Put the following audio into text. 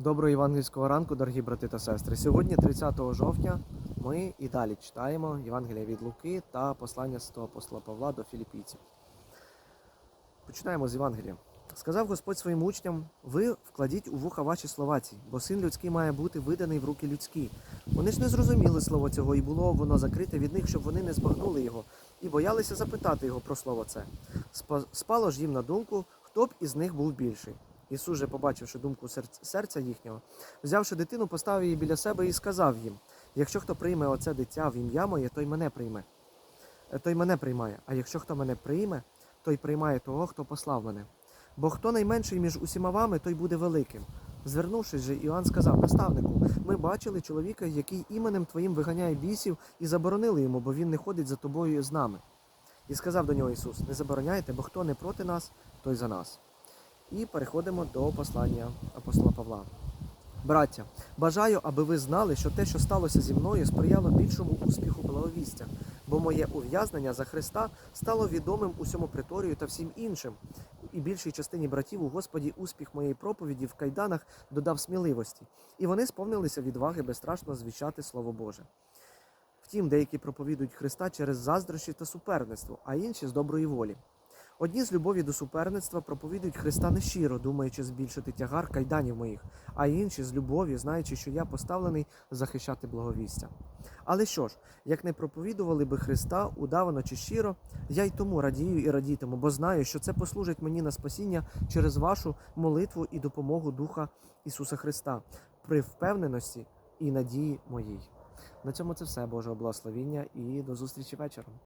Доброго євангельського ранку, дорогі брати та сестри. Сьогодні, 30 жовтня, ми і далі читаємо Євангелія від Луки та послання святого апостола Павла до філіппійців. Починаємо з Євангелія. Сказав Господь своїм учням: ви вкладіть у вуха ваші слова ці, бо син людський має бути виданий в руки людські. Вони ж не зрозуміли слово цього, і було воно закрите від них, щоб вони не збагнули його, і боялися запитати його про слово це. Спало ж їм на думку, хто б із них був більший. Ісус же, побачивши думку серця їхнього, взявши дитину, поставив її біля себе і сказав їм: якщо хто прийме оце дитя в ім'я моє, той мене прийме. Е, Той мене приймає. А якщо хто мене прийме, той приймає того, хто послав мене. Бо хто найменший між усіма вами, той буде великим. Звернувшись же, Іоанн сказав: Наставнику, ми бачили чоловіка, який іменем твоїм виганяє бісів, і заборонили йому, бо він не ходить за тобою з нами. І сказав до нього Ісус: Не забороняйте, бо хто не проти нас, той за нас. І переходимо до послання апостола Павла. Браття, бажаю, аби ви знали, що те, що сталося зі мною, сприяло більшому успіху благовістя, бо моє ув'язнення за Христа стало відомим усьому приторію та всім іншим. І більшій частині братів у Господі успіх моєї проповіді в кайданах додав сміливості, і вони сповнилися відваги безстрашно звіщати Слово Боже. Втім, деякі проповідують Христа через заздрощі та суперництво, а інші з доброї волі. Одні з любові до суперництва проповідують Христа нещиро, думаючи збільшити тягар кайданів моїх, а інші з любові, знаючи, що я поставлений захищати благовістя. Але що ж, як не проповідували би Христа удавано чи щиро, я й тому радію і радітиму, бо знаю, що це послужить мені на спасіння через вашу молитву і допомогу Духа Ісуса Христа при впевненості і надії моїй. На цьому це все, Божого благословіння і до зустрічі вечором.